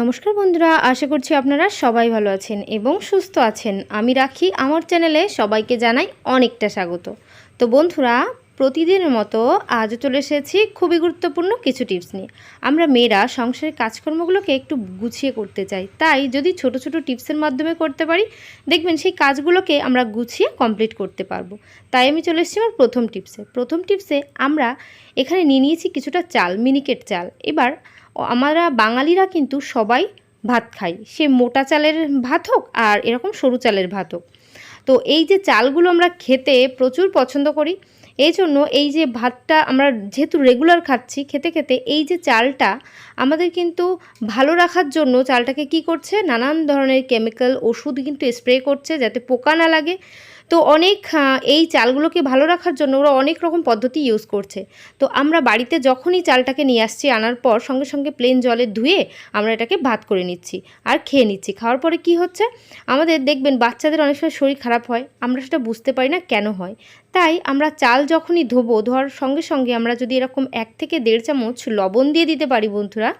নমস্কার বন্ধুরা, আশা করছি আপনারা সবাই ভালো আছেন এবং সুস্থ আছেন। আমি রাখি, আমার চ্যানেলে সবাইকে জানাই অনেকটা স্বাগত। তো বন্ধুরা, প্রতিদিনের মতো আজও চলে এসেছি খুবই গুরুত্বপূর্ণ কিছু টিপস নিয়ে। আমরা মেয়েরা সংসারের কাজকর্মগুলোকে একটু গুছিয়ে করতে চাই। তাই যদি ছোট ছোট টিপসের মাধ্যমে করতে পারি, দেখবেন সেই কাজগুলোকে আমরা গুছিয়ে কমপ্লিট করতে পারব। তাই আমি চলে এসেছি আমার প্রথম টিপসে। প্রথম টিপসে আমরা এখানে নিয়ে নিয়েছি কিছুটা চাল, মিনিকেট চাল। এবার আমরা বাঙালিরা কিন্তু সবাই ভাত খাই। সে মোটা চালের ভাত হোক আর এরকম সরু চালের ভাত হোক। তো এই যে চালগুলো আমরা খেতে প্রচুর পছন্দ করি এই জন্য এই যে ভাতটা আমরা যেহেতু রেগুলার খাচ্ছি, খেতে খেতে এই যে চালটা আমাদের কিন্তু ভালো রাখার জন্য চালটাকে কি করছে? নানান ধরনের কেমিক্যাল ওষুধ কিন্তু স্প্রে করছে যাতে পোকা না লাগে। তো অনেক এই চালগুলোকে ভালো রাখার জন্য ওরা অনেক রকম পদ্ধতি ইউজ করছে। তো আমরা বাড়িতে যখনই চালটাকে নিয়ে আসছি আনার পর সঙ্গে সঙ্গে প্লেন জলে ধুয়ে আমরা এটাকে ভাত করে নিচ্ছি আর খেয়ে নিচ্ছি। খাওয়ার পরে কি হচ্ছে? আমাদের দেখবেন বাচ্চাদের অনেক সময় শরীর খারাপ হয়, আমরা সেটা বুঝতে পারি না কেন হয়। তাই আমরা চাল যখনই ধোবো, ধোয়ার সঙ্গে সঙ্গে আমরা যদি এরকম এক থেকে দেড় চামচ লবণ দিয়ে দিতে পারি বন্ধুরা,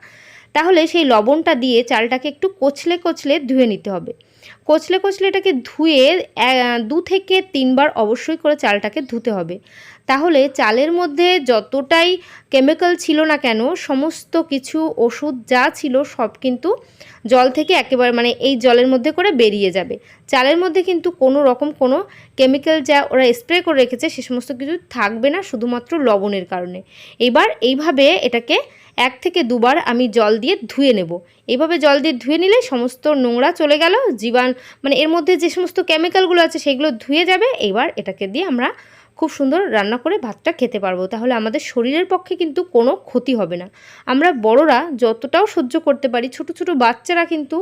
তাহলে সেই লবণটা দিয়ে চালটাকে একটু কচলে কচলে ধুয়ে নিতে হবে। কচলে কচলে এটাকে ধুয়ে দু থেকে তিনবার অবশ্যই করে চালটাকে ধুতে হবে। তাহলে চালের মধ্যে যতটাই কেমিক্যাল ছিল না কেন, সমস্ত কিছু ওষুধ যা ছিল সব কিন্তু জল থেকে একেবারে মানে এই জলের মধ্যে করে বেরিয়ে যাবে। চালের মধ্যে কিন্তু কোনো রকম কোনো কেমিক্যাল যা ওরা স্প্রে করে রেখেছে, সে সমস্ত কিছু থাকবে না শুধুমাত্র লবণের কারণে। এবার এইভাবে এটাকে এক থেকে দুবার আমি জল দিয়ে ধুয়ে নেব। এইভাবে জল দিয়ে ধুয়ে নিলে সমস্ত নোংরা চলে গেল, জীবাণ মানে এর মধ্যে যে সমস্ত কেমিক্যালগুলো আছে সেগুলো ধুয়ে যাবে। এবার এটাকে দিয়ে আমরা খুব সুন্দর রান্না করে ভাতটা খেতে পারব। তাহলে আমাদের শরীরের পক্ষে কিন্তু কোনো ক্ষতি হবে না। আমরা বড়রা যতটাও সহ্য করতে পারি, ছোট ছোট বাচ্চারা কিন্তু,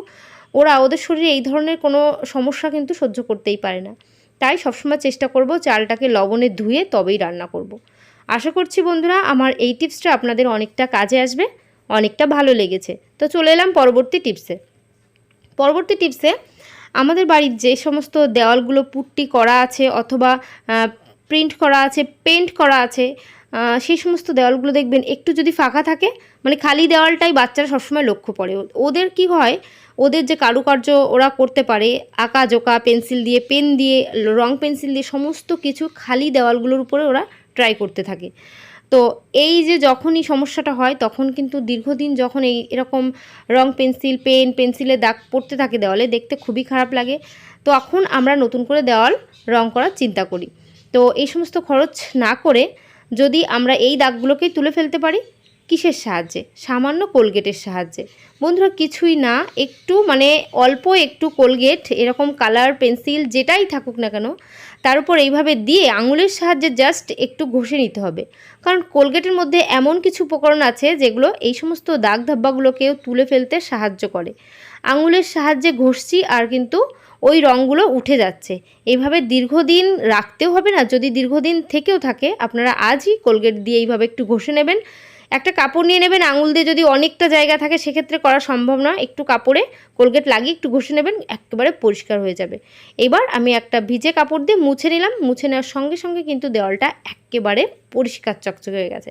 ওরা ওদের শরীরে এই ধরনের কোনো সমস্যা কিন্তু সহ্য করতেই পারে না। তাই সবসময় চেষ্টা করব চালটাকে লবণে ধুয়ে তবেই রান্না করব। আশা করছি বন্ধুরা আমার এই টিপসটা আপনাদের অনেকটা কাজে আসবে, অনেকটা ভালো লেগেছে। তো চলে এলাম পরবর্তী টিপসে। পরবর্তী টিপসে আমাদের বাড়ির যে সমস্ত দেওয়ালগুলো পুট্টি করা আছে অথবা প্রিন্ট করা আছে পেন্ট করা আছে সেই সমস্ত দেওয়ালগুলো দেখবেন একটু যদি ফাঁকা থাকে মানে খালি দেওয়ালটাই বাচ্চারা সবসময় লক্ষ্য পড়ে ওদের কি হয়, ওদের যে কারুকার্য ওরা করতে পারে আঁকা জোকা পেন্সিল দিয়ে, পেন দিয়ে, রং পেন্সিল দিয়ে সমস্ত কিছু খালি দেওয়ালগুলোর উপরে ওরা ট্রাই করতে থাকে। তো এই যে যখনই সমস্যাটা হয়, তখন কিন্তু দীর্ঘদিন যখন এই এরকম রং পেন্সিল, পেন পেন্সিলের দাগ পড়তে থাকে দেওয়ালে, দেখতে খুবই খারাপ লাগে। তখন আমরা নতুন করে দেওয়াল রং করার চিন্তা করি। তো এই সমস্ত খরচ না করে যদি আমরা এই দাগগুলোকেই তুলে ফেলতে পারি, কিসের সাহায্যে? সামান্য কোলগেটের সাহায্যে। বন্ধুরা, কিছুই না, একটু মানে অল্প একটু কোলগেট, এরকম কালার পেন্সিল যেটাই থাকুক না কেন তার উপর এইভাবে দিয়ে আঙুলের সাহায্যে জাস্ট একটু ঘষে নিতে হবে। কারণ কোলগেটের মধ্যে এমন কিছু উপকরণ আছে যেগুলো এই সমস্ত দাগ ধাব্বাগুলোকেও তুলে ফেলতে সাহায্য করে। আঙুলের সাহায্যে ঘষছি আর কিন্তু ওই রঙগুলো উঠে যাচ্ছে। এইভাবে দীর্ঘদিন রাখতেও হবে না। যদি দীর্ঘদিন থেকেও থাকে, আপনারা আজই কোলগেট দিয়ে এইভাবে একটু ঘষে নেবেন। একটা কাপড় নিয়ে নেবেন, আঙুল দিয়ে যদি অনেকটা জায়গা থাকে, সেক্ষেত্রে করা সম্ভব নয়। একটু কাপড়ে কোলগেট লাগিয়ে একটু ঘষে নেবেন, একেবারে পরিষ্কার হয়ে যাবে। এবার আমি একটা ভিজে কাপড় দিয়ে মুছে নিলাম। মুছে নেওয়ার সঙ্গে সঙ্গে কিন্তু দেওয়ালটা একেবারে পরিষ্কার চকচকে হয়ে গেছে।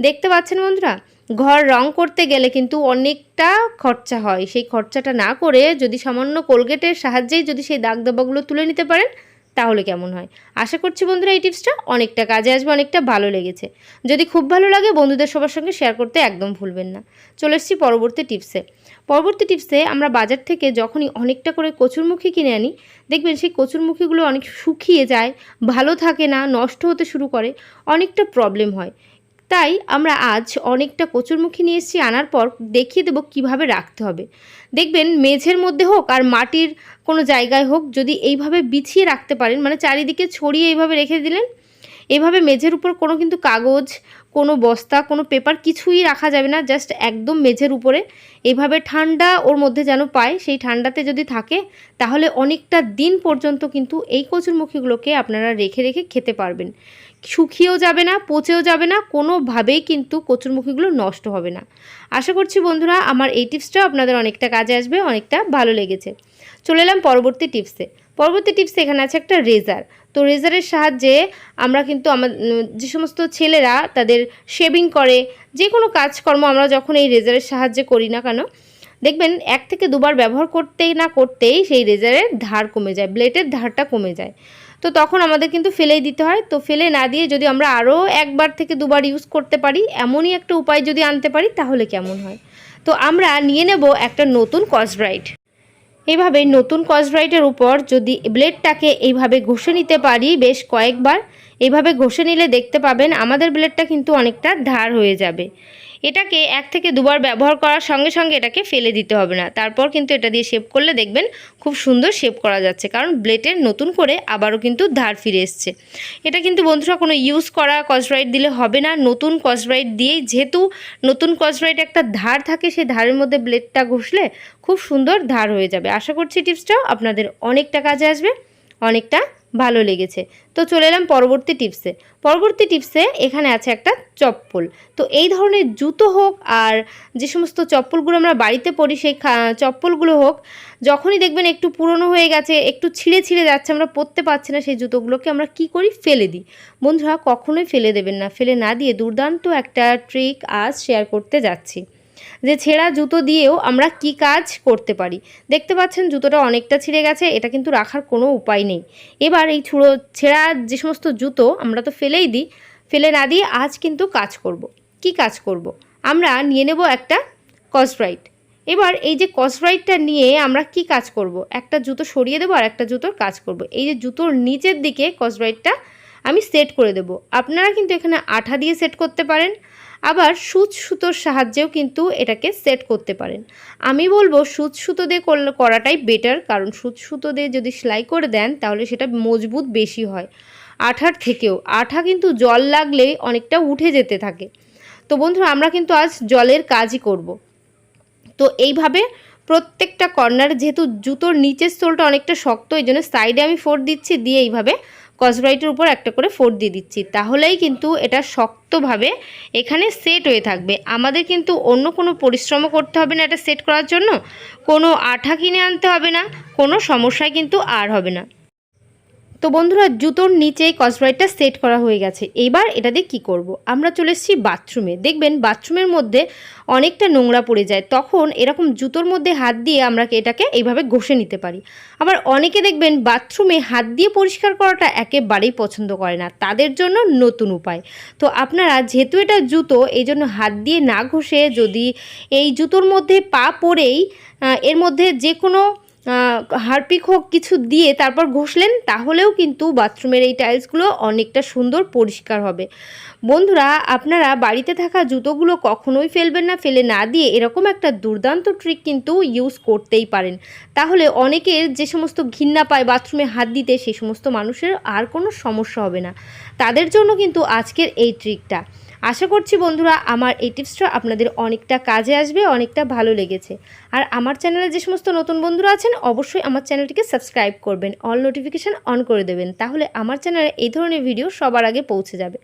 দেখতে পাচ্ছেন বন্ধুরা, ঘর রং করতে গেলে কিন্তু অনেকটা খরচা হয়। সেই খরচাটা না করে যদি সামান্য কোলগেটের সাহায্যেই যদি সেই দাগ দাবাগুলো তুলে নিতে পারেন তাহলে কেমন হয়? আশা করছি বন্ধুরা এই টিপসটা অনেকটা কাজে আসবে, অনেকটা ভালো লেগেছে। যদি খুব ভালো লাগে বন্ধুদের সবার সঙ্গে শেয়ার করতে একদম ভুলবেন না। চলে এসেছি পরবর্তী টিপসে পরবর্তী টিপসে আমরা বাজার থেকে যখনই অনেকটা করে কচুরমুখী কিনে আনি, দেখবেন সেই কচুরমুখীগুলো অনেক শুকিয়ে যায়, ভালো থাকে না, নষ্ট হতে শুরু করে, অনেকটা প্রবলেম হয়। তাই আমরা আজ অনেকটা কচুরমুখী নিয়ে এসেছি। আনার পর দেখিয়ে দেবো কীভাবে রাখতে হবে। দেখবেন মেঝের মধ্যে হোক আর মাটির কোনো জায়গায় হোক যদি এইভাবে বিছিয়ে রাখতে পারেন মানে চারিদিকে ছড়িয়ে এইভাবে রেখে দিলেন, এভাবে মেঝের উপর কোনো কিন্তু কাগজ, কোনো বস্তা, কোনো পেপার কিছুই রাখা যাবে না। জাস্ট একদম মেঝের উপরে এভাবে ঠান্ডা ওর মধ্যে যেন পায়, সেই ঠান্ডাতে যদি থাকে তাহলে অনেকটা দিন পর্যন্ত কিন্তু এই কচুরমুখীগুলোকে আপনারা রেখে রেখে খেতে পারবেন। শুকিয়েও যাবে না, পচেও যাবে না, কোনোভাবেই কিন্তু কচুরমুখীগুলো নষ্ট হবে না। আশা করছি বন্ধুরা আমার এই টিপসটা আপনাদের অনেকটা কাজে আসবে, অনেকটা ভালো লেগেছে। চলে এলাম পরবর্তী টিপসে। পরবর্তী টিপসে এখানে আছে একটা রেজার। তো রেজারের সাহায্যে আমরা কিন্তু আমার যে সমস্ত ছেলেরা তাদের শেভিং করে, যে কোনো কাজকর্ম আমরা যখন এই রেজারের সাহায্যে করি না কেন, দেখবেন এক থেকে দুবার ব্যবহার করতেই না করতেই সেই রেজারের ধার কমে যায়, ব্লেডের ধারটা কমে যায়। তো তখন আমাদের কিন্তু ফেলেই দিতে হয়। তো ফেলে না দিয়ে যদি আমরা আরও একবার থেকে দুবার ইউজ করতে পারি, এমনই একটা উপায় যদি আনতে পারি, তাহলে কেমন হয়? তো আমরা নিয়ে নেব একটা নতুন কসব্রাইট এইভাবে নতুন কসব্রাইটের উপর যদি ব্লেডটাকে এইভাবে ঘষে নিতে পারি বেশ কয়েকবার এইভাবে ঘষে নিলে দেখতে পাবেন আমাদের ব্লেডটা কিন্তু অনেকটা ধার হয়ে যাবে। এটাকে এক থেকে দুবার ব্যবহার করার সঙ্গে সঙ্গে এটাকে ফেলে দিতে হবে না। তারপর কিন্তু এটা দিয়ে শেপ করলে দেখবেন খুব সুন্দর শেপ করা যাচ্ছে, কারণ ব্লেডের নতুন করে আবারও কিন্তু ধার ফিরে এসছে। এটা কিন্তু বন্ধুরা কোনো ইউজ করা কসব্রাইট দিলে হবে না। নতুন কসব্রাইট দিয়েই যেহেতু নতুন কসব্রাইট একটা ধার থাকে, সেই ধারের মধ্যে ব্লেডটা ঘষলে খুব সুন্দর ধার হয়ে যাবে। আশা করছি টিপসটাও আপনাদের অনেকটা কাজে আসবে, অনেকটা ভালো লেগেছে। তো চলে এলাম পরবর্তী টিপসে। পরবর্তী টিপসে এখানে আছে একটা চপ্পল। তো এই ধরনের জুতো হোক আর যে সমস্ত চপ্পলগুলো আমরা বাড়িতে পরি সেই চপ্পলগুলো হোক, যখনই দেখবেন একটু পুরনো হয়ে গেছে, একটু ছিঁড়ে ছিঁড়ে যাচ্ছে, আমরা পরতে পারছি না সেই জুতোগুলোকে, আমরা কি করি? ফেলে দিই। বন্ধুরা, কখনোই ফেলে দেবেন না। ফেলে না দিয়ে দুর্দান্ত একটা ট্রিক আজ শেয়ার করতে যাচ্ছি। যে ছেঁড়া জুতো দিয়েও আমরা কি কাজ করতে পারি দেখতে পাচ্ছেন জুতোটা অনেকটা ছিঁড়ে গেছে, এটা কিন্তু রাখার কোনো উপায় নেই এবার এই ছুড়ো ছেঁড়া যে সমস্ত জুতো আমরা তো ফেলেই দিই, ফেলে না দিয়ে আজ কিন্তু কাজ করব। কি কাজ করব। আমরা নিয়ে নেব একটা কসব্রাইট এবার এই যে কসব্রাইটটা নিয়ে আমরা কি কাজ করব। একটা জুতো সরিয়ে দেবো আর একটা জুতোর কাজ করব। এই যে জুতোর নিচের দিকে কসব্রাইটটা আমি সেট করে দেব আপনারা কিন্তু এখানে আঠা দিয়ে সেট করতে পারেন আবার সুচ সুতোর সাহায্যেও কিন্তু এটাকে সেট করতে পারেন। আমি বলব সুচ সুতো দিয়ে করলে করাটাই বেটার কারণ সুচ সুতো দিয়ে যদি সেলাই করে দেন তাহলে সেটা মজবুত বেশি হয়। আঠার থেকেও, আঠা কিন্তু জল লাগলে অনেকটা উঠে যেতে থাকে। তো বন্ধুরা, আমরা কিন্তু আজ জলের কাজই করব। তো এইভাবে প্রত্যেকটা কর্নার যেহেতু জুতোর নিচের সোলটা অনেকটা শক্ত, এই জন্য সাইডে আমি ফোর দিচ্ছি, দিয়ে এইভাবে কসব্রাইটের উপর একটা করে ফোর দিয়ে দিচ্ছি। তাহলেই কিন্তু এটা শক্তভাবে এখানে সেট হয়ে থাকবে। আমাদের কিন্তু অন্য কোনো পরিশ্রমও করতে হবে না এটা সেট করার জন্য। কোনো আঠা কিনে আনতে হবে না, কোনো সমস্যায় কিন্তু আর হবে না। তো বন্ধুরা, জুতোর নিচেই কসব্রাইটটা সেট করা হয়ে গেছে। এবার এটা দিয়ে কী করব। আমরা চলে এসেছি বাথরুমে দেখবেন বাথরুমের মধ্যে অনেকটা নোংরা পড়ে যায়। তখন এরকম জুতোর মধ্যে হাত দিয়ে আমরা এটাকে এইভাবে ঘষে নিতে পারি। আবার অনেকে দেখবেন বাথরুমে হাত দিয়ে পরিষ্কার করাটা একেবারেই পছন্দ করে না। তাদের জন্য নতুন উপায়। তো আপনারা, যেহেতু এটা জুতো এই জন্য হাত দিয়ে না ঘষে যদি এই জুতোর মধ্যে পা পরেই এর মধ্যে যে কোনো হারপিক হোক কিছু দিয়ে তারপর ঘষলেন, তাহলেও কিন্তু বাথরুমের এই টাইলসগুলো অনেকটা সুন্দর পরিষ্কার হবে। বন্ধুরা, আপনারা বাড়িতে থাকা জুতোগুলো কখনোই ফেলবেন না, ফেলে না দিয়ে এরকম একটা দুর্দান্ত ট্রিক কিন্তু ইউজ করতেই পারেন। তাহলে অনেকের যে সমস্ত ঘৃণা পায় বাথরুমে হাত দিতে সেই সমস্ত মানুষের আর কোনো সমস্যা হবে না। তাদের জন্য কিন্তু আজকের এই ট্রিকটা আশা করছি বন্ধুরা আমার এই টিপসটা আপনাদের অনেকটা কাজে আসবে, অনেকটা ভালো লেগেছে। আর আমার চ্যানেলে যে সমস্ত নতুন বন্ধুরা আছেন, অবশ্যই আমার চ্যানেলটিকে সাবস্ক্রাইব করবেন, অল নোটিফিকেশান অন করে দেবেন, তাহলে আমার চ্যানেলে এই ধরনের ভিডিও সবার আগে পৌঁছে যাবে।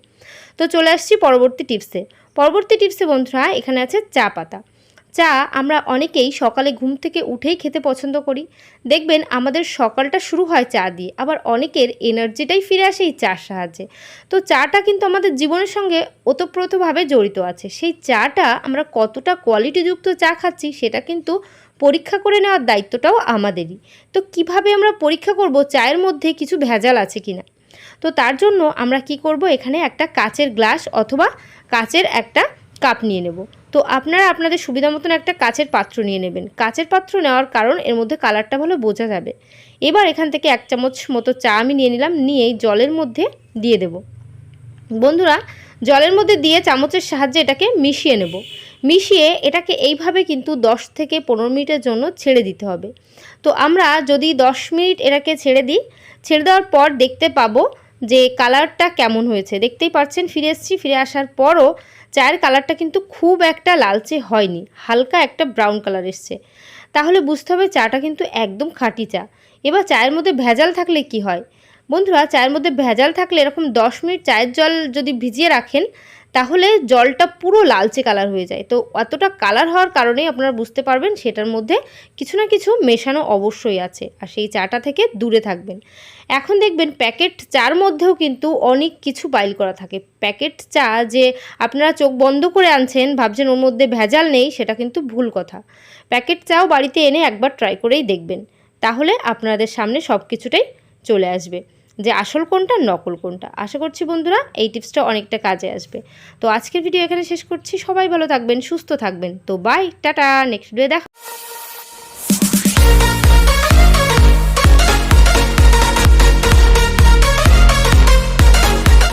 তো চলে আসছি পরবর্তী টিপসে। পরবর্তী টিপসে বন্ধুরা, এখানে আছে চা পাতা। চা আমরা অনেকেই সকালে ঘুম থেকে উঠেই খেতে পছন্দ করি। দেখবেন আমাদের সকালটা শুরু হয় চা দিয়ে, আবার অনেকের এনার্জিটাই ফিরে আসে এই চার সাহায্যে। তো চাটা কিন্তু আমাদের জীবনের সঙ্গে ওতপ্রোতভাবে জড়িত আছে। সেই চাটা আমরা কতটা কোয়ালিটিযুক্ত চা খাচ্ছি সেটা কিন্তু পরীক্ষা করে নেওয়ার দায়িত্বটাও আমাদেরই। তো কীভাবে আমরা পরীক্ষা করব চায়ের মধ্যে কিছু ভেজাল আছে কিনা? তো তার জন্য আমরা কি করব? এখানে একটা কাচের গ্লাস অথবা কাচের একটা কাপ নিয়ে নেব। তো আপনারা আপনাদের সুবিধা মতন একটা কাচের পাত্র নিয়ে নেবেন। কাচের পাত্র নেওয়ার কারণ এর মধ্যে কালারটা ভালো বোঝা যাবে। এবার এখান থেকে এক চামচ মতো চা আমি নিয়ে নিলাম, নিয়েই জলের মধ্যে দিয়ে দেব। বন্ধুরা, জলের মধ্যে দিয়ে চামচের সাহায্যে এটাকে মিশিয়ে নেব। মিশিয়ে এটাকে এইভাবে কিন্তু 10 থেকে পনেরো মিনিটের জন্য ছেড়ে দিতে হবে। তো আমরা যদি 10 মিনিট এটাকে ছেড়ে দিই, ছেড়ে দেওয়ার পর দেখতে পাবো যে কালারটা কেমন হয়েছে? দেখতেই পাচ্ছেন, ফিরে এসেছি, ফিরে আসার পরও চায়ের কালারটা কিন্তু খুব একটা লালচে হয়নি, হালকা একটা ব্রাউন কালার এসছে। তাহলে বুঝতে হবে চাটা কিন্তু একদম খাঁটি চা। এবার চায়ের মধ্যে ভেজাল থাকলে কি হয়? বন্ধুরা, চায়ের মধ্যে ভেজাল থাকলে এরকম দশ মিনিট চায়ের জল যদি ভিজিয়ে রাখেন তাহলে জলটা পুরো লালচে কালার হয়ে যায়। তো অতটা কালার হওয়ার কারণেই আপনারা বুঝতে পারবেন সেটার মধ্যে কিছু না কিছু মেশানো অবশ্যই আছে আর সেই চাটা থেকে দূরে থাকবেন। এখন দেখবেন প্যাকেট চার মধ্যেও কিন্তু অনেক কিছু বাইল করা থাকে। প্যাকেট চা যে আপনারা চোখ বন্ধ করে আনছেন, ভাবছেন ওর মধ্যে ভেজাল নেই, সেটা কিন্তু ভুল কথা। প্যাকেট চাও বাড়িতে এনে একবার ট্রাই করেই দেখবেন। তাহলে আপনাদের সামনে সব কিছুটাই চলে আসবে। যে আসল কোনটা, নকল কোনটা। আশা করছি বন্ধুরা এই টিপসটা অনেকটা কাজে আসবে। তো আজকের ভিডিও এখানে শেষ করছি। সবাই ভালো থাকবেন, সুস্থ থাকবেন। তো বাই টাটা নেক্সট ভিডিও দেখা